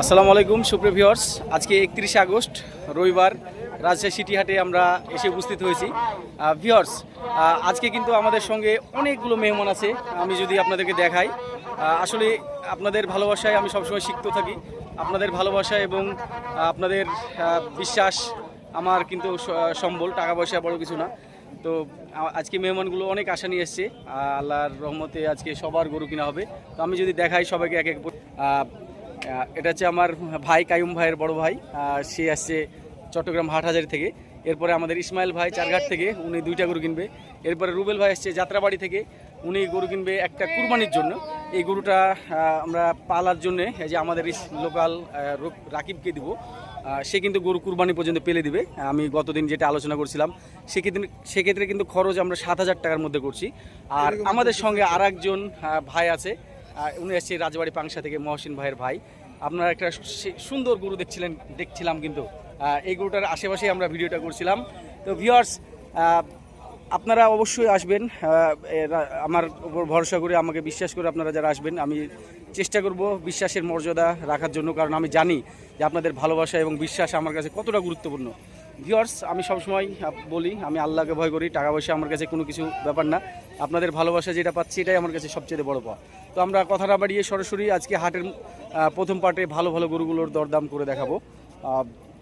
আসসালামু আলাইকুম, সুপ্রিয় ভিউয়ার্স। আজকে একত্রিশে আগস্ট, রবিবার রাজশাহী সিটি হাটে আমরা এসে উপস্থিত হয়েছি। ভিউয়ার্স আজকে কিন্তু আমাদের সঙ্গে অনেকগুলো মেহমান আছে, আমি যদি আপনাদেরকে দেখাই। আসলে আপনাদের ভালোবাসায় আমি সবসময় শিখত থাকি। আপনাদের ভালোবাসা এবং আপনাদের বিশ্বাস আমার কিন্তু সম্বল, টাকা পয়সা বড় কিছু না। তো আজকে মেহমানগুলো অনেক আশা নিয়ে এসছে। আল্লাহর রহমতে আজকে সবার গরু কিনা হবে। তো আমি যদি দেখাই সবাইকে এক এক এটা হচ্ছে আমার ভাই কায়ুম ভাইয়ের বড় ভাই সে আসছে চট্টগ্রাম হাটহাজারি থেকে। এরপরে আমাদের ইসমাইল ভাই চারঘাট থেকে উনি দুইটা গরু কিনবে। এরপরে রুবেল ভাই আসছে যাত্রাবাড়ি থেকে উনি গরু কিনবে একটা কুরবানির জন্য। এই গরুটা আমরা পালার জন্য এই যে আমাদের লোকাল রাকিবকে দিব। সে কিন্তু গরু কুরবানি পর্যন্ত পেলে দিবে। আমি গতদিন যেটা আলোচনা করছিলাম সেক্ষেত্রে সেক্ষেত্রে কিন্তু খরচ আমরা সাত হাজার টাকার মধ্যে করছি। আর আমাদের সঙ্গে আর একজন ভাই আছে উনি আসছে রাজবাড়ি পাংশা থেকে মহসিন ভাইয়ের ভাই। আপনারা একটা সুন্দর গরু দেখছিলেন, দেখছিলাম কিন্তু এই গরুটার আশেপাশে আমরা ভিডিওটা করছিলাম। তো ভিওয়ার্স আপনারা অবশ্যই আসবেন আমার উপর ভরসা করে আমাকে বিশ্বাস করে আপনারা যারা আসবেন, আমি চেষ্টা করব বিশ্বাসের মর্যাদা রাখার জন্য কারণ আমি জানি যে আপনাদের ভালোবাসা এবং বিশ্বাস আমার কাছে কতটা গুরুত্বপূর্ণ। ভিউয়ার্স আমি সবসময় বলি আমি আল্লাহকে ভয় করি টাকা পয়সা আমার কাছে কোনো কিছু ব্যাপার না। আপনাদের ভালোবাসা যেটা পাচ্ছি এটাই আমার কাছে সবচেয়ে বড় পাওয়া। তো আমরা কথা না বাড়িয়ে সরাসরি আজকে হাটের প্রথম পার্টে ভালো ভালো গরুগুলোর দরদাম করে দেখাবো।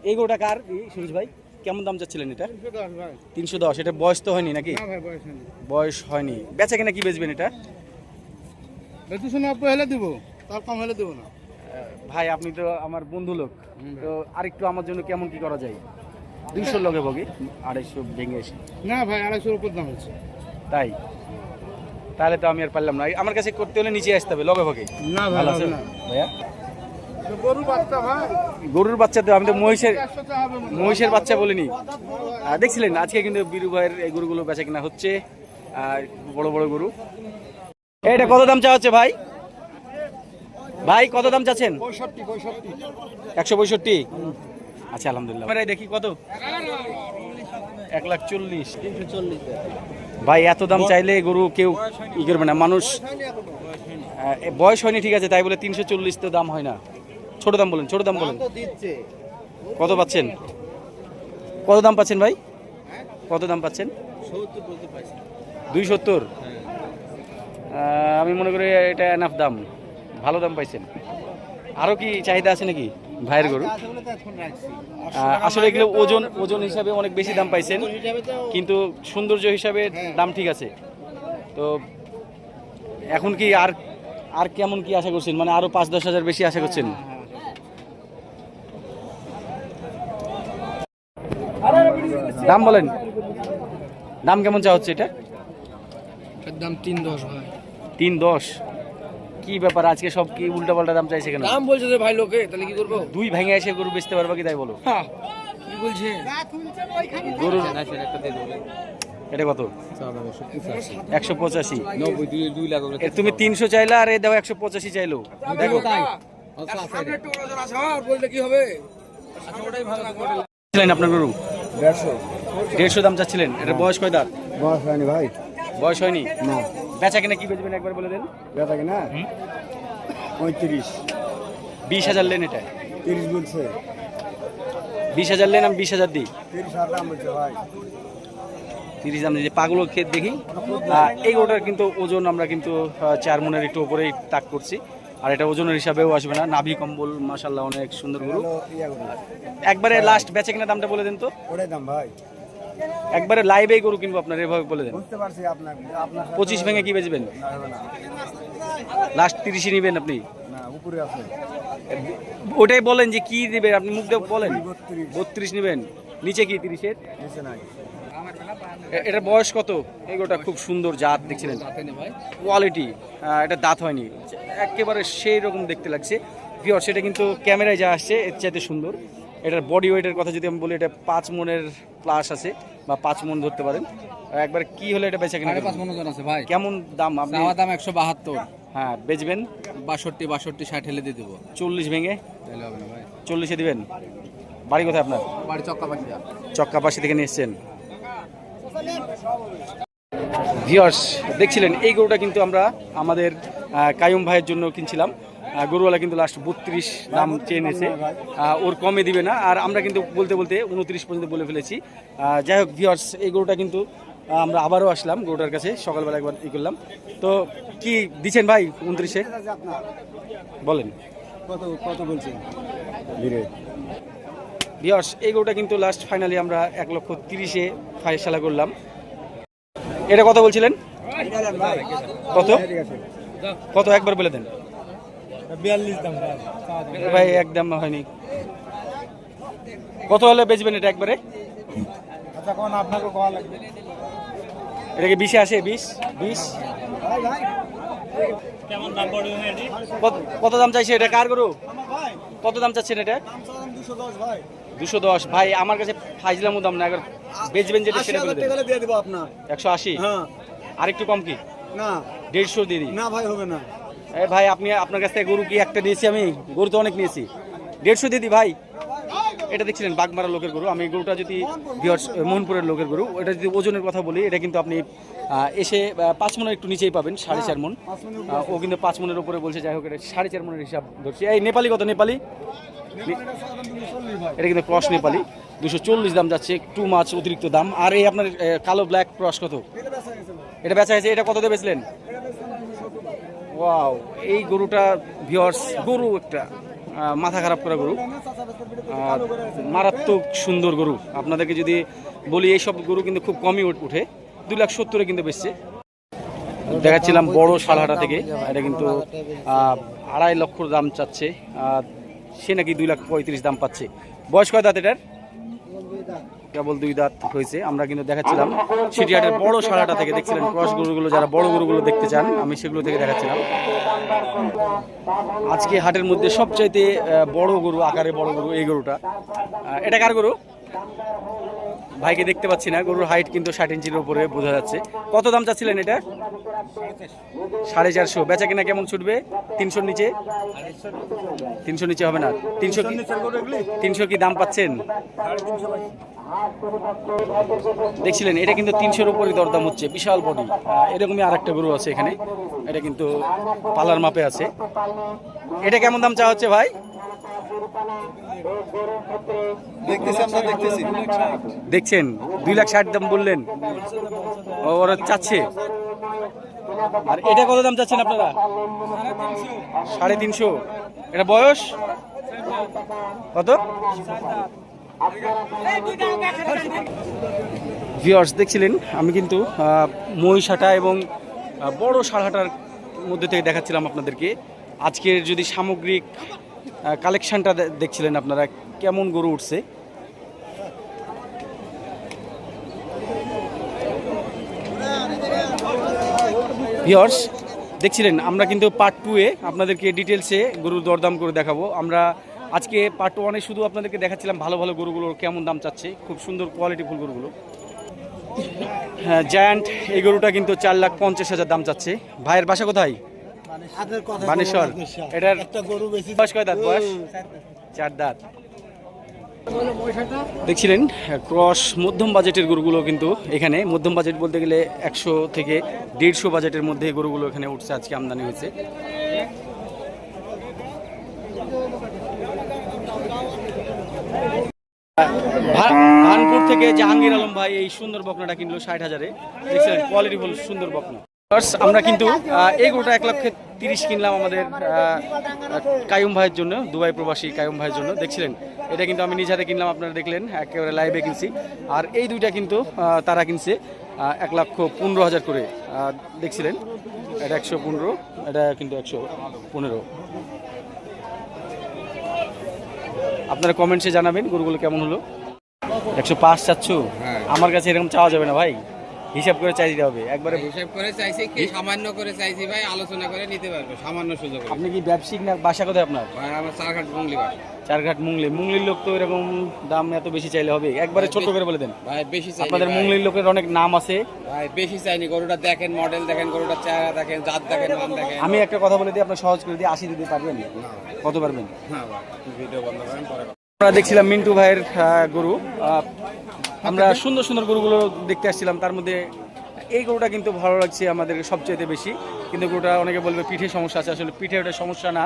এই গরুটা কার? সুরেশ ভাই কেমন দাম চাচ্ছিলেন এটা? তিনশো দশ এটা বয়স তো হয়নি নাকি? বয়স হয়নি। বেচা কিনা কি বেচবেন এটা? দুশো নব্বই হলে দিব তার কম হলে দিব না। ভাই আপনি তো আমার বন্ধু লোক। তো আরেকটু আমার জন্য কেমন কি করা যায়? দুইশো লোকে বগি আড়াইশো ভেঙে এসে। না ভাই আড়াইশোর উপর দাম হচ্ছে। তাই? তাহলে তো আমি আর পারলাম না। আমার কাছে করতে হলে নিচে আসতে হবে লগে ভগে না ভালো? না। ভাইয়া? গরুর বাচ্চা তো আমি তো মহিষের। মহিষের বাচ্চা বলিনি। দেখছিলেন আজকে কিন্তু বীরু ভাইয়ের এই গরুগুলো বেচা কিনা হচ্ছে। আর বড় বড় গরু। এটা কত দাম চা হচ্ছে ভাই? ভাই কত দাম চাচ্ছেন? একশো পঁয়ষট্টি? আচ্ছা আলহামদুলিল্লাহ। দেখি কত? এক লাখ চল্লিশ। ভাই এত দাম চাইলে গরু কেউ ই করবে না। মানুষ এ বয়স হয়নি ঠিক আছে তাই বলে তিনশো চল্লিশ তো দাম হয় না। ছোট দাম বলেন ছোট দাম বলেন। কত পাচ্ছেন? কত দাম পাচ্ছেন ভাই? কত দাম পাচ্ছেন? দুই সত্তর। আমি মনে করি এটা এনাফ দাম। ভালো দাম পাইছেন। আরও কি চাহিদা আছে নাকি ভাইয়ের গরু আসলে এগুলো ওজন ওজন হিসাবে অনেক বেশি দাম পাইছেন। কিন্তু সৌন্দর্য হিসাবে দাম ঠিক আছে। তো এখন কি আর আর কেমন কি আশা করছেন? মানে আরও পাঁচ, দশ হাজার বেশি আশা করছেন? দাম বলেন। দাম কেমন চা হচ্ছে এটা? দাম তিন দশ ভাই। তিন দশ। কি ব্যাপার আজকে সব কি উল্টা পাল্টা দাম চাইছে কেন? দাম বলছে যে ভাই লোকে তাহলে কি করব? দুই ভেঙে এসে গরু বেচতে পারবা কি তাই বলো? কি বলছে? গরুর এটা কত? একশো পঁচাশি। নব্বই দুই দুই লাখ তুমি তিনশো চাইলে আর এ দাও একশো পঁচাশি চাইলো। দেখো। কি হবে? আপনার গরু? দেড়শো। দেড়শো দাম চাচ্ছিলেন? এটা বয়স কয় দাঁত? বয়স হয়নি ভাই। বয়স হয়নি? না। বেচা কিনা কি বেচবেন একবার বলে দেন? বেটা কিনা? পঁয়ত্রিশ। বিশ হাজার লেন এটা? তিরিশ বলছে। বিশ হাজার লেন আমি বিশ হাজার দিই। তিরিশ হাজার দাম বলছে ভাই। তিরিশ দাম যে পাগলো ক্ষেত দেখি। এই ওটার কিন্তু ওজন আমরা কিন্তু চার মনের একটু উপরেই তাক করছি। আর এটা ওজনের হিসাবেও আসবে না। নাভি কম্বল মাসাল্লাহ অনেক সুন্দর গরু। একবারে লাস্ট বেচে কিনা দামটা বলে দেন তো। ওটাই দাম ভাই। একবারে লাইভেই গরু কিনবো আপনার এভাবে বলে দেন। বুঝতে পারছি আপনার আপনার পঁচিশ ভেঙে কি বেচবেন? লাস্ট তিরিশে নেবেন আপনি? ওটাই বলেন যে কি দিবেন আপনি মুখ বলেন। বত্রিশ। নেবেন। নিচে কি তিরিশের? নিচে নাই। এ- এটার বয়স কত? এগুলোটা খুব সুন্দর জাত দেখছিলেন? কোয়ালিটি এটা দাঁত হয়নি। একেবারে সেই রকম দেখতে লাগছে। ভিওর সেটা কিন্তু ক্যামেরায় যা আসছে এর চাইতে সুন্দর। এটার বডি ওয়েটের কথা যদি আমি বলি এটা পাঁচ মনের প্লাস আছে বা পাঁচ মন ধরতে পারেন। একবার কি হলে এটা বেচা কিনা পাঁচ করবেন? মনোজন আছে ভাই। কেমন দাম? আপনি আমার দাম একশো বাহাত্তর। হ্যাঁ বেচবেন? বাষট্টি বাষট্টি ষাট হেলে দিয়ে দেবো। চল্লিশ ভেঙে? চল্লিশে দিবেন? বাড়ি কোথায় আপনার? বাড়ি চক্কা পাখি চক্কাপাশি থেকে নিয়ে এসছেন। ভিওর্স দেখছিলেন এই গরুটা কিন্তু আমরা আমাদের কায়ুম ভাইয়ের জন্য কিনছিলাম। গরুওয়ালা কিন্তু লাস্ট বত্রিশ দাম চেয়ে নিয়েছে। ওর কমে দিবে না। আর আমরা কিন্তু বলতে বলতে উনত্রিশ পর্যন্ত বলে ফেলেছি। যাই হোক ভিওর্স এই গরুটা কিন্তু আমরা আবারও আসলাম গরুটার কাছে। সকালবেলা একবার ই করলাম। তো কি দিচ্ছেন ভাই উনত্রিশে? বলেন। কত কত বলছেন? ভিওর্স এই গরুটা কিন্তু লাস্ট ফাইনালি আমরা এক লক্ষ তিরিশে ফাইসালা করলাম। এটা কথা বলছিলেন? কত? কত? একবার বলে দেন। বিয়াল্লিশ দাম ভাই। একদম হয়নি। কত হলে বেচবেন এটা একবারে? আচ্ছা কোন আপনাকে কল লাগবে? এটা কি বিশে আসে? বিশ? বিশ? কত- কত দাম চাইছে এটা? কার গরু? কত দাম চাচ্ছেন এটা? দুশো দশ ভাই। আমার কাছে ফাইজলামও দাম না। একবার বেচবেন যেটা সেটা দিয়ে দেবো আপনার। একশো আশি? হ্যাঁ। আরেকটু কম কি? না। দেড়শো দিয়ে না ভাই হবে না। এ ভাই আপনি আপনার কাছ থেকে গরু কি একটা নিয়েছি আমি? গরু তো অনেক নিয়েছি। দেড়শো দিদি ভাই। এটা দেখছিলেন বাগমারা লোকের গরু। আমি গরুটা যদি মোহনপুরের লোকের গরু এটা যদি ওজনের কথা বলি এটা কিন্তু আপনি এসে পাঁচ মনের একটু নিচেই পাবেন সাড়ে চার মন। ও কিন্তু পাঁচ মনের উপরে বলছে যাই হোক এটা সাড়ে চার মনের হিসাব ধরছি। এই নেপালি কত নেপালি? এটা কিন্তু ক্রস নেপালি। দুশো চল্লিশ দাম যাচ্ছে টু মাছ অতিরিক্ত দাম। আর এই আপনার কালো ব্ল্যাক ক্রস কত? এটা বেচা হয়েছে এটা কত দিয়ে বেচলেন? ওয়াও এই গরুটা ভিওর্স গরু একটা মাথা খারাপ করা গরু। মারাত্মক সুন্দর গরু। আপনাদেরকে যদি বলি, এইসব গরু কিন্তু খুব কমই উঠ- দুই লাখ সত্তরে কিন্তু বেচছে। দেখাচ্ছিলাম বড় সালহাটা থেকে। এটা কিন্তু আড়াই লক্ষ দাম চাচ্ছে। সে নাকি দুই লাখ পঁয়ত্রিশ দাম পাচ্ছে। বয়স কয় দাঁত এটার? কেবল দুই দাঁত হয়েছে, আমরা কিন্তু দেখাচ্ছিলাম। সিটিহাটের বড় সারাটা থেকে দেখছিলেন ক্রস গরুগুলো, যারা বড় গরুগুলো দেখতে চান, আমি সেগুলো থেকে দেখাচ্ছিলাম। আজকে হাটের মধ্যে সবচাইতে বড় গরু, আকারে বড় গরু এই গরুটা। এটা কার গরু? ভাইকে দেখতে পাচ্ছি না গরুর হাইট কিন্তু ষাট ইঞ্চির উপরে বোঝা যাচ্ছে। কত দাম চাচ্ছিলেন এটা? সাড়ে চারশো। বেচা কিনা কেমন ছুটবে? তিনশোর নিচে? তিনশো নিচে হবে না। তিনশো কি তিনশো কি দাম পাচ্ছেন? দেখছিলেন এটা কিন্তু তিনশোর উপরে দরদাম হচ্ছে বিশাল বডি। এরকমই আর একটা গরু আছে এখানে। এটা কিন্তু পালার মাপে আছে। এটা কেমন দাম চা হচ্ছে ভাই? দেখছেন? দুই লাখ ষাট দাম বললেন। ওরা চাচ্ছে। আর এটা কত দাম চাচ্ছেন আপনারা? সাড়ে তিনশো। এটা বয়স? কত? ভিওর্স দেখছিলেন? আমি কিন্তু মহিষাটা এবং বড় সারহাটার মধ্যে থেকে দেখাচ্ছিলাম আপনাদেরকে। আজকের যদি সামগ্রিক কালেকশনটা দেখছিলেন আপনারা, কেমন গরু উঠছে? ভিওর্স দেখছিলেন, আমরা কিন্তু পার্ট টুয়ে আপনাদেরকে ডিটেলসে গরুর দরদাম করে দেখাবো। আমরা আজকে পার্ট ওয়ানে শুধু আপনাদেরকে দেখাচ্ছিলাম ভালো ভালো গরুগুলোর কেমন দাম চাচ্ছে, খুব সুন্দর কোয়ালিটিফুল গরুগুলো। হ্যাঁ জায়ান্ট এই গরুটা কিন্তু চার লাখ পঞ্চাশ হাজার দাম চাচ্ছে। ভাইয়ের বাসা কোথায়? বানেশ্বর এটার বয়স কয় দাঁত বয়স? চার দাঁত। দেখছিলেন ক্রস মধ্যম বাজেটের গরুগুলো কিন্তু এখানে। মধ্যম বাজেট বলতে গেলে একশো থেকে দেড়শো বাজেটের মধ্যে গরুগুলো এখানে উঠছে আজকে আমদানি হয়েছে ভানপুর থেকে জাহাঙ্গীর আলম ভাই এই সুন্দর বকনাটা কিনলো ষাট হাজারে। দেখছিলেন কোয়ালিটি ফুল সুন্দর বকনা। আমরা কিন্তু এই গোটা এক লক্ষ তিরিশ কিনলাম আমাদের কায়ুম ভাইয়ের জন্য দুবাই প্রবাসী কায়ুম ভাইয়ের জন্য। দেখছিলেন? এটা কিন্তু আমি নিজ হাতে কিনলাম আপনারা দেখলেন একেবারে লাইভে কিনছি। আর এই দুইটা কিন্তু তারা কিনছে এক লক্ষ পনেরো হাজার করে। দেখছিলেন? এটা একশো পনেরো এটা কিন্তু একশো পনেরো। আপনারা কমেন্টসে জানাবেন গরুগুলো কেমন হলো? একশো পাঁচ চাচ্ছ? হ্যাঁ। আমার কাছে এরকম চাওয়া যাবে না ভাই। হিসাব করে চাই দিতে হবে একবারে হিসাব করে চাইছি কি সামান্য করে চাইছি ভাই আলোচনা করে নিতে পারবে সামান্য সুযোগ আপনি কি ব্যবসায়িক না বাসা কোথায় আপনার ভাই আমার চারঘাট বঙ্গলি বাসা চারঘাট মুংলি মুংলির লোক তো এরকম দাম এত বেশি চাইলে হবে একবারে ছোট করে বলে দেন ভাই বেশি চাইনি আপনাদের। মুংলির লোকের অনেক নাম আছে ভাই বেশি চাইনি গরুটা দেখেন মডেল দেখেন গরুটার চেহারা দেখেন জাত দেখেন নাম দেখেন আমি একটা কথা বলে দিই আপনার সহজ করে দিয়ে আশি দিতে পারবেন না কত পারবেন না ভাই ভিডিও বন্ধ করেন পরে আমরা দেখছিলাম মিন্টু ভাইয়ের গরু আমরা সুন্দর সুন্দর গরুগুলো দেখতে আসছিলাম তার মধ্যে এই গরুটা কিন্তু ভালো লাগছে আমাদের সবচেয়ে বেশি। কিন্তু গরুটা অনেকে বলবে পিঠে সমস্যা আছে আসলে পিঠে ওটা সমস্যা না।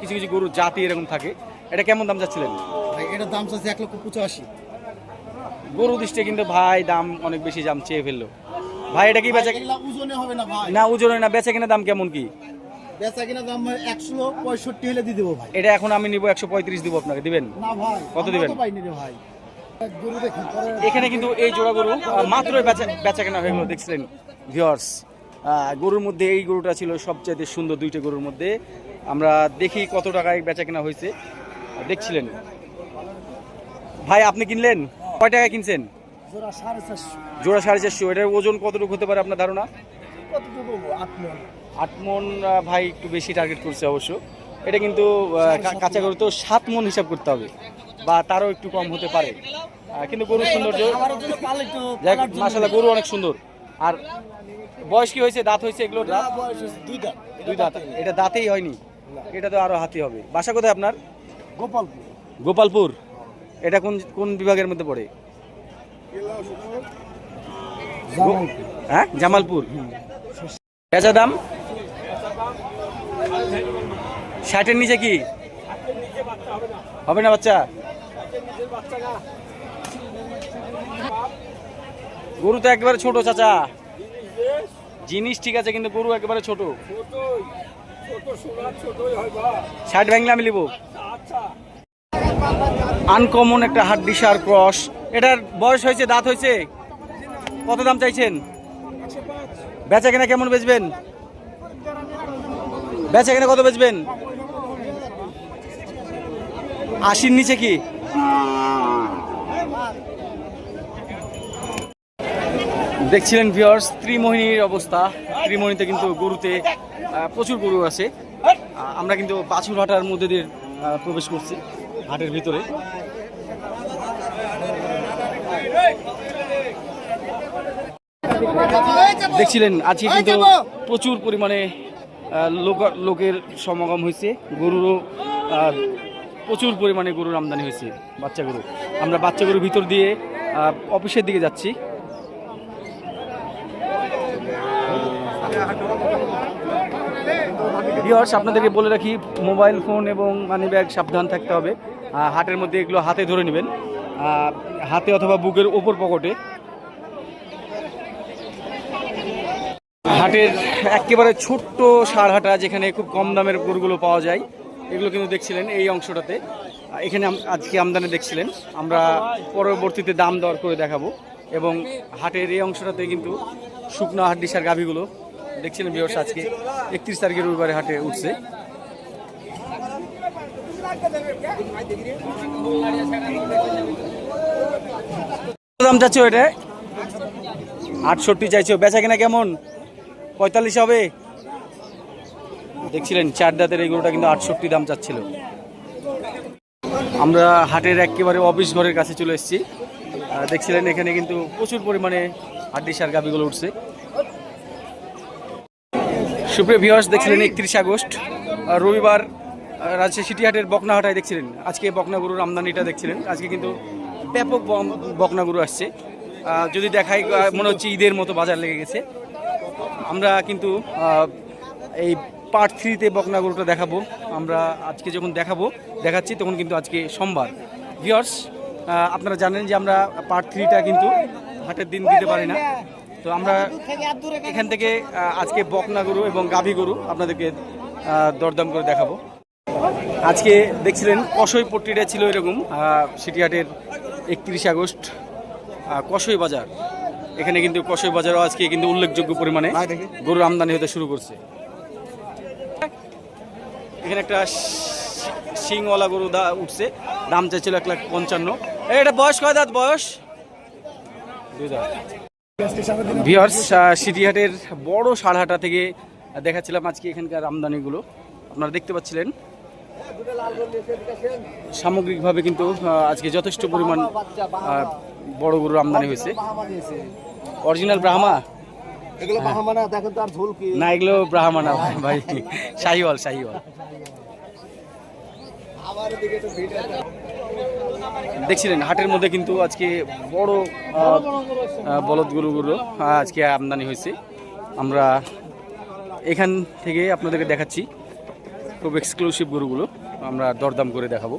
কিছু কিছু গরুর জাতি এরকম থাকে। এটা কেমন দাম যাচ্ছিলেন? ভাই এটার দাম চাচ্ছে এক লক্ষ পঁচাশি। গরু দৃষ্টি কিন্তু ভাই দাম অনেক বেশি দাম চেয়ে ফেলল। ভাই এটা কি বেচা ওজনে হবে না ভাই। না ওজনে না বেচা কিনা দাম কেমন কি? বেচা কিনা দাম একশো পঁয়ষট্টি হলে দিয়ে দেবো ভাই। এটা এখন আমি নিব একশো পঁয়ত্রিশ দিব আপনাকে দিবেন? না ভাই কত দিবেন? পাইনি রে ভাই। এখানে কিন্তু এই জোড়া গরু মাত্র বেচা কেনা হয়ে গেলো, দেখছিলেন ভিওর্স গরুর মধ্যে এই গরুটা ছিল সবচেয়ে সুন্দর দুইটা গরুর মধ্যে। আমরা দেখি কত টাকায় বেচা কেনা হয়েছে দেখছিলেন। ভাই, আপনি কিনলেন? কয় টাকায় কিনছেন? জোড়া সাড়ে চারশো। এটার ওজন কতটুকু হতে পারে আপনার ধারণা? আট মন ভাই, একটু বেশি টার্গেট করছে অবশ্য। এটা কিন্তু কাঁচা গরু তো সাত মন হিসাব করতে হবে। বা তারও একটু কম হতে পারে। কিন্তু গরুর সৌন্দর্য মাসাল্লাহ গরু অনেক সুন্দর। আর বয়স কি হয়েছে? দাঁত হয়েছে এগুলো দুই দাঁত। দুই দাঁত। এটা দাঁতেই হয়নি? এটা তো আরও হাতি হবে। বাসা কোথায় আপনার? গোপালপুর। গোপালপুর। এটা কোন কোন বিভাগের মধ্যে পড়ে? হ্যাঁ? জামালপুর। বেচা দাম? ষাটের নিচে কি? হবে না বাচ্চা? গরু তো একেবারে ছোট, চাচা। জিনিস ঠিক আছে, কিন্তু গরু একেবারে ছোট। ষাট ভ্যাংলা আমি লিব আনকমন একটা হাড্ডিসার ক্রস। এটার বয়স হয়েছে, দাঁত হয়েছে? কত দাম চাইছেন? বেচা কেনা কেমন বেচবেন? বেচা কেনা কত বেচবেন? আশির নিচে কি? দেখছিলেন ভিওর্স ত্রিমোহিনীর অবস্থা। ত্রিমোহিনীতে কিন্তু গরুতে প্রচুর গরু আছে। আমরা কিন্তু বাছুর হাটার মধ্যে দিয়ে প্রবেশ করছি হাটের ভিতরে। দেখছিলেন আজকে কিন্তু প্রচুর পরিমাণে লোক লোকের সমাগম হয়েছে। গরুরও প্রচুর পরিমাণে গরুর আমদানি হয়েছে বাচ্চা গরু। আমরা বাচ্চা গরুর ভিতর দিয়ে অফিসের দিকে যাচ্ছি। ভিওর্স আপনাদেরকে বলে রাখি মোবাইল ফোন এবং মানি ব্যাগ সাবধান থাকতে হবে। হাটের মধ্যে এগুলো হাতে ধরে নেবেন। হাতে অথবা বুকের ওপর পকেটে। হাটের একেবারে ছোট্ট সারহাটা, যেখানে খুব কম দামের গরুগুলো পাওয়া যায়, এগুলো কিন্তু দেখছিলেন এই অংশটাতে। এখানে আজকে আমদানি দেখছিলেন। আমরা পরবর্তীতে দাম দর করে দেখাবো। এবং হাটের এই অংশটাতে কিন্তু শুকনো হাড্ডিসার গাভিগুলো দেখছিলেন বিয়র্স আজকে একত্রিশ তারিখের রবিবারে হাটে উঠছে। দাম চাচ্ছ এটা? আটষট্টি চাইছো। বেচা কিনা কেমন? পঁয়তাল্লিশ হবে? দেখছিলেন, চার দাঁতের এই গরুটা কিন্তু আটষট্টি দাম চাচ্ছিল। আমরা হাটের একেবারে অফিস ঘরের কাছে চলে এসেছি। দেখছিলেন, এখানে কিন্তু প্রচুর পরিমাণে হাড্ডি সার গাভিগুলো উঠছে। সুপ্রিয় ভিউয়ার্স দেখছিলেন একত্রিশ আগস্ট। রবিবার রাজশাহী সিটি হাটের বকনা হাটায় দেখছিলেন। আজকে বকনা গরুর আমদানিটা দেখছিলেন। আজকে কিন্তু ব্যাপক বম- বকনা গরু আসছে যদি দেখাই মনে হচ্ছে ঈদের মতো বাজার লেগে গেছে। আমরা কিন্তু এই পার্ট থ্রিতে বকনা গরুটা দেখাবো। আমরা আজকে যখন দেখাবো, দেখাচ্ছি, তখন কিন্তু আজকে সোমবার। ভিওর্স আপনারা জানেন যে আমরা পার্ট থ্রিটা কিন্তু হাটের দিন দিতে পারি না। তো আমরা এখান থেকে আজকে বকনা গরু এবং গাভী গরু আপনাদেরকে দরদাম করে দেখাবো। আজকে দেখছিলেন কসই পট্টিটা ছিল এরকম সিটিহাটের একত্রিশে আগস্ট কসই বাজার। এখানে কিন্তু কষই বাজারও আজকে কিন্তু উল্লেখযোগ্য পরিমাণে গরুর আমদানি হতে শুরু করছে। এখানে একটা শিংওয়ালা গরু দা উঠছে দাম চাইছিল এক লাখ পঞ্চান্ন। এটা বয়স কয় দাঁত? বয়স? দুই দাঁত। ভিওর্স সিটিহাটের বড় সারহাটা থেকে দেখাচ্ছিলাম আজকে এখানকার আমদানিগুলো। আপনারা দেখতে পাচ্ছিলেন। সামগ্রিকভাবে কিন্তু আজকে যথেষ্ট পরিমাণ বড় গরুর আমদানি হয়েছে। অরিজিনাল ব্রাহ্মা তো ঝোল কি। না এগুলো ব্রাহ্মা না ভাই। ভাই শাহিওয়াল। শাহিওয়াল দেখছিলেন, হাটের মধ্যে কিন্তু আজকে বড় বলদ গরুগুলো আজকে আমদানি হয়েছে। আমরা এখান থেকে আপনাদেরকে দেখাচ্ছি, খুব এক্সক্লুসিভ গরুগুলো, আমরা দরদাম করে দেখাবো।